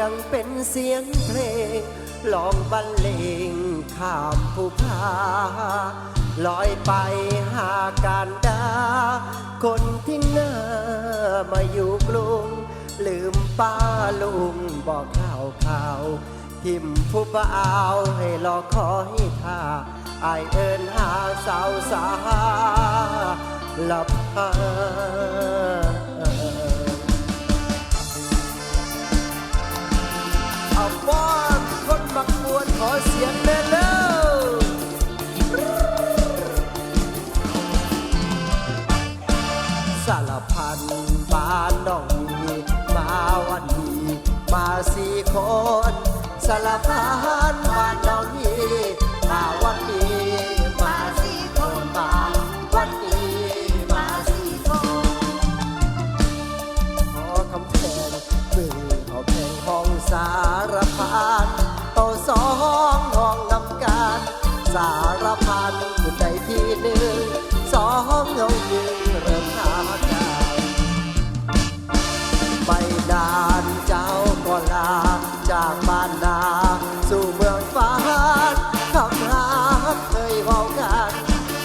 ยงเป็นเสียงเพลง ลองบรรเลงข้ามภูผาลอยไปหาการดา คนที่หน้ามาอยู่กรุง ลืมป้าลุงบอกข่าวข่าวทิมผู้บ่าวให้รอคอยท่าไอเอินหาสาวสาหลับหาารพันบ้านน้องมีมาวันนี้มาสี่คนสารพันบ้านน้อง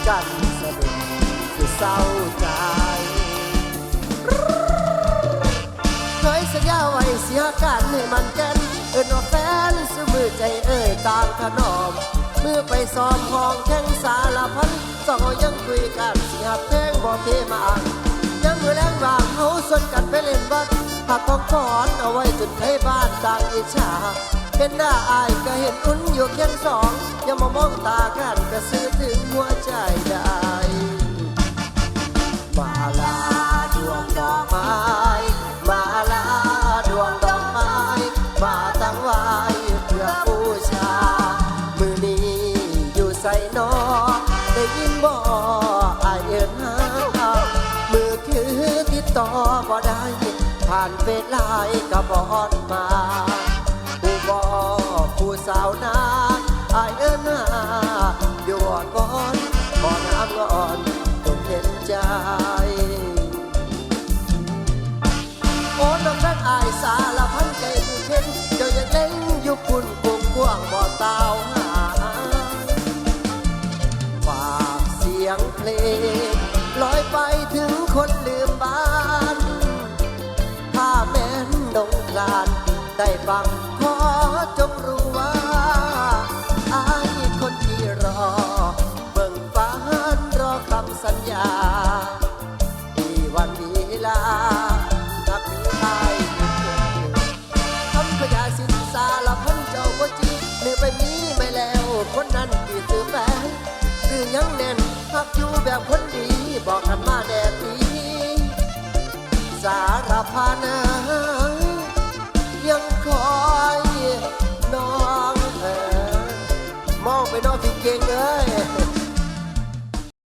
กันสะดุดคือเศร้าใจเคยสัญญาไว้เสียกันให้มันแกันเอินว่าแฟนสมือใจเอ่ยต่างขนอมมือไปซ้อมห้องแข่งสารพันสองยังคุยกันเสียเพลงบอกเพมาอ่านยังมือแรงบางเขาสนกันไปเล่นบัดหักของถอนเอาไว้จนใครบ้านต่างอิจฉาเห็นหน้าอายก็เห็นอุ่นอยู่เคียงสองอย่ามามองตากันก็ซื้อถึงหัว ใจได้มาลาดวงดอกไม้มาลาดวงดอกไม้มาตั้งไว้เพื่อบูชา มือนี้อยู่ใส่นอได้ยินบ่อายเอินหามือคือติดต่อบ่ได้ผ่านเวลาก็บอดมา ก่อนจงเห็นใจ โอ้น้ำรักอายสารพันใจผู้เข็นเจ้ายังเล่นอยู่ปุ่นกวงกว้างบ่อตาวหาฝากเสียงเพลงลอยไปถึงคนลืมบ้าน ถ้าแม้นดงกลานได้ฟัง สัญญามีวันเวลานักมีไทยคำพยาสินสารพันเจ้าบ่จริงหรือไปมีไม่แล้ว คนนั้นที่ซื้อแฟนหรือยังแน่นพักอยู่แบบคนดีบอกกันมา